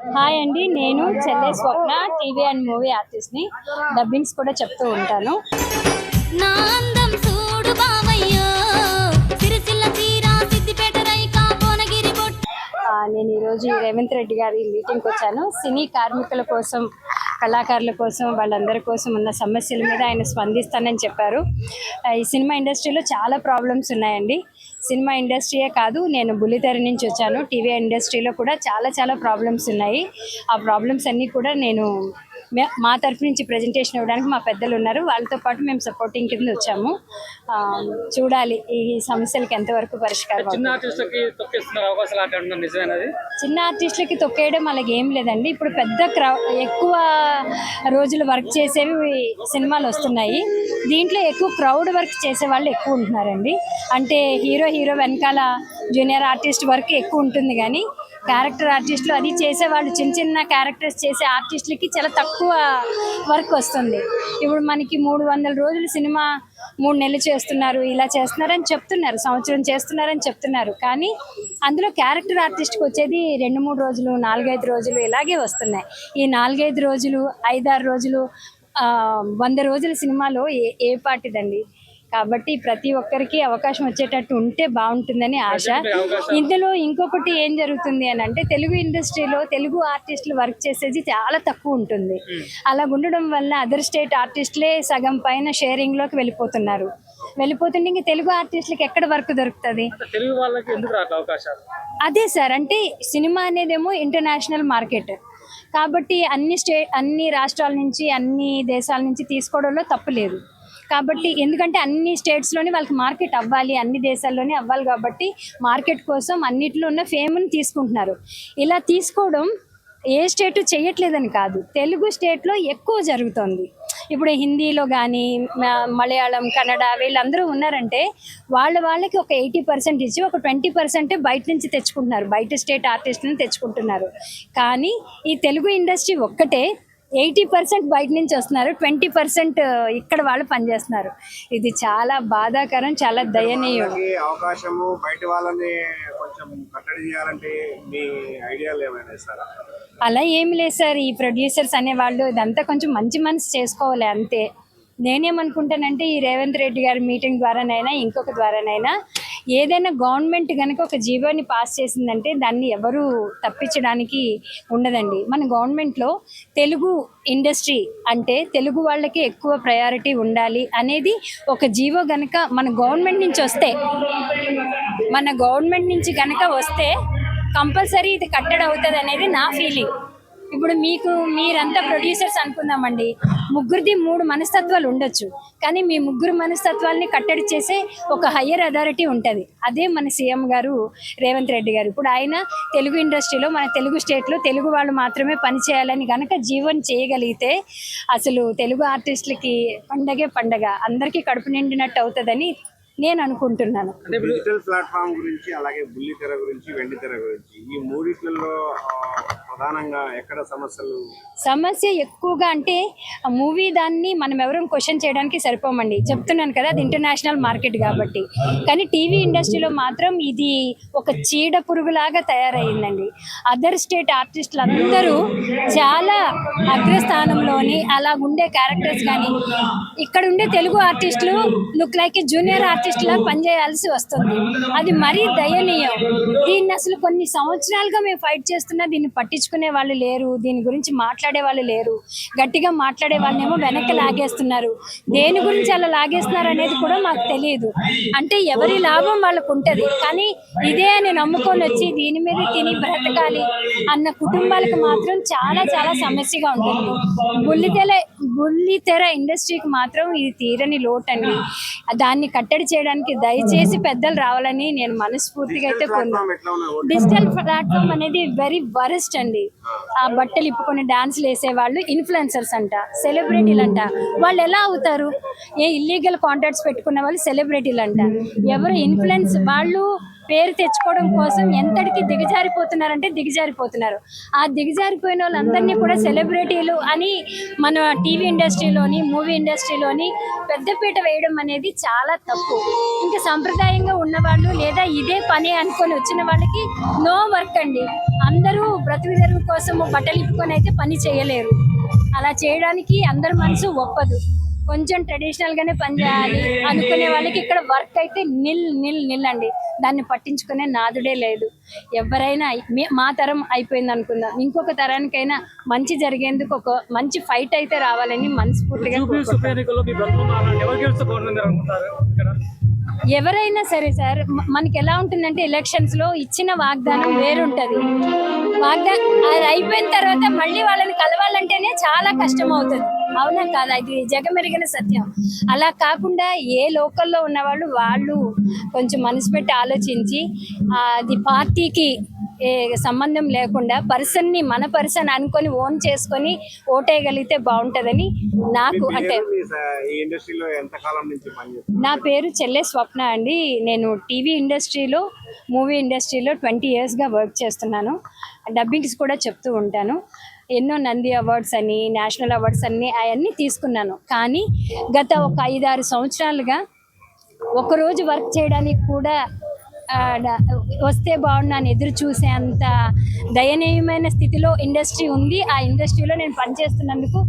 Hi అండి నేను చెల్లె స్వప్న టీవీ అండ్ మూవీ ఆర్టిస్ట్ని డబ్బింగ్స్ కూడా చెప్తూ ఉంటాను. నా అందం చూడు బావయ్యో సిరిసిల్ల చీర సిద్దిపేట రైకా భువనగిరి బొట్టు నేను ఈరోజు రేవంత్ రెడ్డి గారి మీటింగ్కి వచ్చాను. సినీ కార్మికుల కోసం కళాకారుల కోసం వాళ్ళందరి కోసం ఉన్న సమస్యల మీద ఆయన స్పందిస్తానని చెప్పారు. ఈ సినిమా ఇండస్ట్రీలో చాలా ప్రాబ్లమ్స్ ఉన్నాయండి. సినిమా ఇండస్ట్రీయే కాదు నేను బుల్లితెర నుంచి వచ్చాను. టీవీ ఇండస్ట్రీలో కూడా చాలా చాలా ప్రాబ్లమ్స్ ఉన్నాయి. ఆ ప్రాబ్లమ్స్ అన్నీ కూడా నేను మే- తరఫు నుంచి ప్రజెంటేషన్ ఇవ్వడానికి మా పెద్దలు ఉన్నారు. వాళ్ళతో పాటు మేము సపోర్టింగ్ కింద వచ్చాము. చూడాలి ఈ సమస్యలకు ఎంతవరకు పరిష్కారం. చిన్న ఆర్టిస్టులకి తొక్కేయడం అలాగే ఏం లేదండి. ఇప్పుడు పెద్ద ఎక్కువ రోజులు వర్క్ చేసేవి సినిమాలు వస్తున్నాయి. దీంట్లో ఎక్కువ క్రౌడ్ వర్క్ చేసే వాళ్ళు ఎక్కువ ఉంటున్నారండి. అంటే హీరో హీరో వెనకాల జూనియర్ ఆర్టిస్ట్ వర్క్ ఎక్కువ ఉంటుంది కానీ క్యారెక్టర్ ఆర్టిస్టులు అది చేసేవాళ్ళు. చిన్న చిన్న క్యారెక్టర్స్ చేసే ఆర్టిస్టులకి చాలా తక్కువ వర్క్ వస్తుంది. ఇప్పుడు మనకి మూడు వందల రోజులు సినిమా మూడు నెలలు చేస్తున్నారు ఇలా చేస్తున్నారని చెప్తున్నారు సంవత్సరం చేస్తున్నారని చెప్తున్నారు. కానీ అందులో క్యారెక్టర్ ఆర్టిస్ట్కి వచ్చేది రెండు మూడు రోజులు నాలుగైదు రోజులు ఇలాగే వస్తున్నాయి. ఈ నాలుగైదు రోజులు ఐదారు రోజులు వంద రోజుల సినిమాలో ఏ ఏ పాటిదండి కాబట్టి ప్రతి ఒక్కరికి అవకాశం వచ్చేటట్టు ఉంటే బాగుంటుందని ఆశ. ఇందులో ఇంకొకటి ఏం జరుగుతుంది అని అంటే తెలుగు ఇండస్ట్రీలో తెలుగు ఆర్టిస్టులు వర్క్ చేసేది చాలా తక్కువ ఉంటుంది. అలా ఉండడం వల్ల అదర్ స్టేట్ ఆర్టిస్టులే సగం పైన షేరింగ్లోకి వెళ్ళిపోతున్నారు. వెళ్ళిపోతుంటే ఇంక తెలుగు ఆర్టిస్టులకి ఎక్కడ వర్క్ దొరుకుతుంది? అంటే తెలుగు వాళ్ళకి ఎందుకు రాక అవకాశాలు? అదే సార్ అంటే సినిమా అనేదేమో ఇంటర్నేషనల్ మార్కెట్. కాబట్టి అన్ని స్టే అన్ని రాష్ట్రాల నుంచి అన్ని దేశాల నుంచి తీసుకోవడంలో తప్పు లేదు. కాబట్టి ఎందుకంటే అన్ని స్టేట్స్లోని వాళ్ళకి మార్కెట్ అవ్వాలి అన్ని దేశాల్లోనే అవ్వాలి కాబట్టి మార్కెట్ కోసం అన్నిట్లో ఉన్న ఫేమ్ని తీసుకుంటున్నారు. ఇలా తీసుకోవడం ఏ స్టేట్ చేయట్లేదని కాదు. తెలుగు స్టేట్లో ఎక్కువ జరుగుతుంది. ఇప్పుడు హిందీలో కానీ మలయాళం కన్నడ వీళ్ళందరూ ఉన్నారంటే వాళ్ళ వాళ్ళకి ఒక ఎయిటీ పర్సెంట్ ఇచ్చి ఒక ట్వంటీ పర్సెంట్ బయట నుంచి తెచ్చుకుంటున్నారు. బయట స్టేట్ ఆర్టిస్ట్ని తెచ్చుకుంటున్నారు. కానీ ఈ తెలుగు ఇండస్ట్రీ ఒక్కటే ఎయిటీ పర్సెంట్ బయట నుంచి వస్తున్నారు. ట్వంటీ పర్సెంట్ ఇక్కడ వాళ్ళు పనిచేస్తున్నారు. ఇది చాలా బాధాకరం చాలా దయనీయం. అవకాశము బయట వాళ్ళని కొంచెం కట్టడి చేయాలంటే మీ ఐడియాలు ఏమైనా ఇస్తారా? అలా ఏమి లేదు సార్. ఈ ప్రొడ్యూసర్స్ అనేవాళ్ళు ఇదంతా కొంచెం మంచి మనసు చేసుకోవాలి అంతే. నేనేమనుకుంటానంటే ఈ రేవంత్ రెడ్డి గారి మీటింగ్ ద్వారానైనా ఇంకొక ద్వారానైనా ఏదైనా గవర్నమెంట్ కనుక ఒక జీవోని పాస్ చేసిందంటే దాన్ని ఎవరు తప్పించడానికి ఉండదండి. మన గవర్నమెంట్లో తెలుగు ఇండస్ట్రీ అంటే తెలుగు వాళ్ళకి ఎక్కువ ప్రయారిటీ ఉండాలి అనేది ఒక జీవో గనక మన గవర్నమెంట్ నుంచి వస్తే మన గవర్నమెంట్ నుంచి కనుక వస్తే కంపల్సరీ ఇది కట్టడి అవుతుంది అనేది నా ఫీలింగ్. ఇప్పుడు మీకు మీరంతా ప్రొడ్యూసర్స్ అనుకుందామండి. ముగ్గురిది మూడు మనస్తత్వాలు ఉండొచ్చు. కానీ మీ ముగ్గురు మనస్తత్వాల్ని కట్టడి చేసే ఒక హయ్యర్ అథారిటీ ఉంటుంది. అదే మన సీఎం గారు రేవంత్ రెడ్డి గారు. ఇప్పుడు ఆయన తెలుగు ఇండస్ట్రీలో మన తెలుగు స్టేట్లో తెలుగు వాళ్ళు మాత్రమే పనిచేయాలని కనుక జీవన్ చేయగలిగితే అసలు తెలుగు ఆర్టిస్టులకి పండగే పండగ. అందరికీ కడుపు నిండినట్టు అవుతుందని నేను అనుకుంటున్నాను డిజిటల్ ప్లాట్ఫామ్ గురించి అలాగే బుల్లి తెర గురించి వెండి తెర గురించి ఈ మూడిట్లలో ప్రధానంగా ఎక్కడ సమస్యలు? సమస్య ఎక్కువగా అంటే మూవీ దాన్ని మనం ఎవరం క్వశ్చన్ చేయడానికి సరిపోమండి. చెప్తున్నాను కదా అది ఇంటర్నేషనల్ మార్కెట్ కాబట్టి. కానీ టీవీ ఇండస్ట్రీలో మాత్రం ఇది ఒక చీడ పురుగులాగా తయారైందండి. అదర్ స్టేట్ ఆర్టిస్టులు అందరూ చాలా అగ్రస్థానంలోని అలా ఉండే క్యారెక్టర్స్ కానీ ఇక్కడ ఉండే తెలుగు ఆర్టిస్టులు లుక్ లైక్ జూనియర్ ఆర్టిస్ట్ లా పనిచేయాల్సి వస్తుంది. అది మరీ దయనీయం. దీన్ని అసలు కొన్ని సంవత్సరాలుగా మేము ఫైట్ చేస్తున్నా దీన్ని పట్టించుకునే వాళ్ళు లేరు. దీని గురించి మాట్లాడే వాళ్ళు లేరు. గట్టిగా మాట్లాడే వాళ్ళనేమో వెనక్కి లాగేస్తున్నారు. దేని గురించి అలా లాగేస్తున్నారు అనేది కూడా మాకు తెలియదు. అంటే ఎవరి లాభం వాళ్ళకు ఉంటుంది కానీ ఇదే అని నమ్ముకొని వచ్చి దీని మీద తిని బ్రతకాలి అన్న కుటుంబాలకు మాత్రం చాలా చాలా సమస్యగా ఉంటుంది. బుల్లితెర బుల్లితెర ఇండస్ట్రీకి మాత్రం ఇది తీరని లోటు అండి దాన్ని కట్టడి చేయడానికి దయచేసి పెద్దలు రావాలని నేను మనస్ఫూర్తిగా అయితే ఉన్నాయి? డిజిటల్ ప్లాట్ఫామ్ అనేది వెరీ వరస్ట్ అండి. ఆ బట్టలు ఇప్పుకొని డాన్స్లు వేసేవాళ్ళు ఇన్ఫ్లుయెన్సర్స్ అంట సెలబ్రిటీలు అంట వాళ్ళు ఎలా అవుతారు? ఏ ఇల్లీగల్ కాంటాక్ట్స్ పెట్టుకున్న వాళ్ళు సెలబ్రిటీలు అంట ఎవరు ఇన్ఫ్లుయెన్స్ వాళ్ళు పేరు తెచ్చుకోవడం కోసం ఎంతటికి దిగజారిపోతున్నారంటే దిగజారిపోతున్నారు. ఆ దిగజారిపోయిన వాళ్ళందరినీ కూడా సెలబ్రిటీలు అని మన టీవీ ఇండస్ట్రీలోని మూవీ ఇండస్ట్రీలోని పెద్దపీట వేయడం అనేది చాలా తప్పు. ఇంకా సంప్రదాయంగా ఉన్నవాళ్ళు లేదా ఇదే పని అనుకొని వచ్చిన వాళ్ళకి నో వర్క్ అండి. అందరూ బ్రతుకు తెరువు కోసం బట్టలు ఇప్పుకొని అయితే పని చేయలేరు. అలా చేయడానికి అందరి మనసు ఒప్పదు. కొంచెం ట్రెడిషనల్ గానే పని చేయాలి అనుకునే వాళ్ళకి ఇక్కడ వర్క్ అయితే నిల్ నిల్ నిల్ అండి. దాన్ని పట్టించుకునే నాదుడే లేదు. ఎవరైనా మీ- తరం అయిపోయింది అనుకుందాం. ఇంకొక తరానికైనా మంచి జరిగేందుకు ఒక మంచి ఫైట్ అయితే రావాలని మనస్ఫూర్తిగా ఎవరైనా సరే సార్ మనకి ఎలా ఉంటుందంటే ఎలక్షన్స్లో ఇచ్చిన వాగ్దానం వేరుంటది. వాగ్దానం అది అయిపోయిన తర్వాత మళ్ళీ వాళ్ళని కలవాలంటేనే చాలా కష్టం అవుతుంది. అవునా కాదా ఇది జగమెరిగిన సత్యం. అలా కాకుండా ఏ లోకల్లో ఉన్న వాళ్ళు వాళ్ళు కొంచెం మనసు పెట్టి ఆలోచించి అది పార్టీకి ఏ సంబంధం లేకుండా పర్సన్ని మన పర్సన్ అనుకొని ఓన్ చేసుకొని ఓటేయగలిగితే బాగుంటుందని నాకు అంటే నా పేరు చెల్లె స్వప్న అండి. నేను టీవీ ఇండస్ట్రీలో మూవీ ఇండస్ట్రీలో ట్వంటీ ఇయర్స్గా వర్క్ చేస్తున్నాను. డబ్బింగ్స్ కూడా చెప్తూ ఉంటాను. ఎన్నో నంది అవార్డ్స్ అని నేషనల్ అవార్డ్స్ అన్ని అవన్నీ తీసుకున్నాను. కానీ గత ఒక ఐదారు సంవత్సరాలుగా ఒకరోజు వర్క్ చేయడానికి కూడా వస్తే బాగున్నాను ఎదురు చూసే అంత దయనీయమైన స్థితిలో ఇండస్ట్రీ ఉంది. ఆ ఇండస్ట్రీలో నేను పనిచేస్తున్నందుకు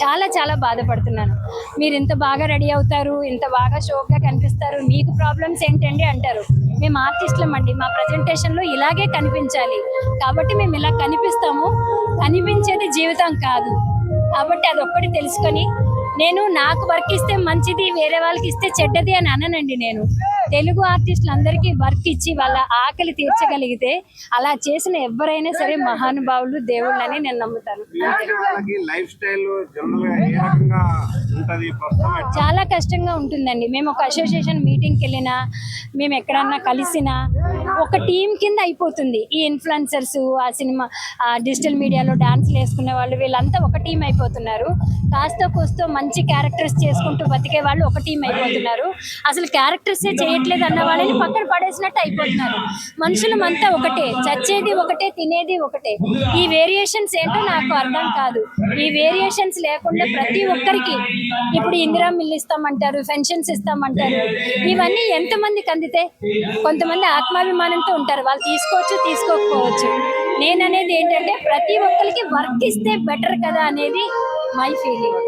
చాలా చాలా బాధపడుతున్నాను. మీరు ఇంత బాగా రెడీ అవుతారు ఇంత బాగా షోక్గా కనిపిస్తారు మీకు ప్రాబ్లమ్స్ ఏంటండి అంటారు. మేము ఆర్టిస్టులం అండి మా ప్రజెంటేషన్లో ఇలాగే కనిపించాలి. కాబట్టి మేము ఇలా కనిపిస్తాము. కనిపించేది జీవితం కాదు. కాబట్టి అది ఒక్కటి తెలుసుకొని నేను నాకు వర్క్ ఇస్తే మంచిది వేరే వాళ్ళకి ఇస్తే చెడ్డది అని అననండి నేను. తెలుగు ఆర్టిస్టులు అందరికీ వర్క్ ఇచ్చి వాళ్ళ ఆకలి తీర్చగలిగితే అలా చేసిన ఎవరైనా సరే మహానుభావులు దేవుళ్ళని నేను నమ్ముతాను? చాలా కష్టంగా ఉంటుందండి. మేము ఒక అసోసియేషన్ మీటింగ్కి వెళ్ళినా మేము ఎక్కడన్నా కలిసినా ఒక టీం కింద అయిపోతుంది. ఈ ఇన్ఫ్లుయెన్సర్స్ ఆ సినిమా ఆ డిజిటల్ మీడియాలో డాన్స్లు వేసుకునే వాళ్ళు వీళ్ళంతా ఒక టీం అయిపోతున్నారు. కాస్త కోస్తో మంచి మంచి క్యారెక్టర్స్ చేసుకుంటూ బతికే వాళ్ళు ఒక టీం అయిపోతున్నారు. అసలు క్యారెక్టర్సే చేయట్లేదు అన్న వాళ్ళని పక్కన పడేసినట్టు అయిపోతున్నారు. మనుషులమంతా ఒకటే చచ్చేది ఒకటే తినేది ఒకటే. ఈ వేరియేషన్స్ ఏంటో నాకు అర్థం కాదు. ఈ వేరియేషన్స్ లేకుండా ప్రతి ఒక్కరికి ఇప్పుడు ఇందిరా మిల్ ఇస్తామంటారు పెన్షన్స్ ఇస్తామంటారు. ఇవన్నీ ఎంతమందికి అందితే కొంతమంది ఆత్మాభిమానంతో ఉంటారు. వాళ్ళు తీసుకోవచ్చు తీసుకోకపోవచ్చు. నేను అనేది ఏంటంటే ప్రతి ఒక్కరికి వర్క్ ఇస్తే బెటర్ కదా అనేది మై ఫీలింగ్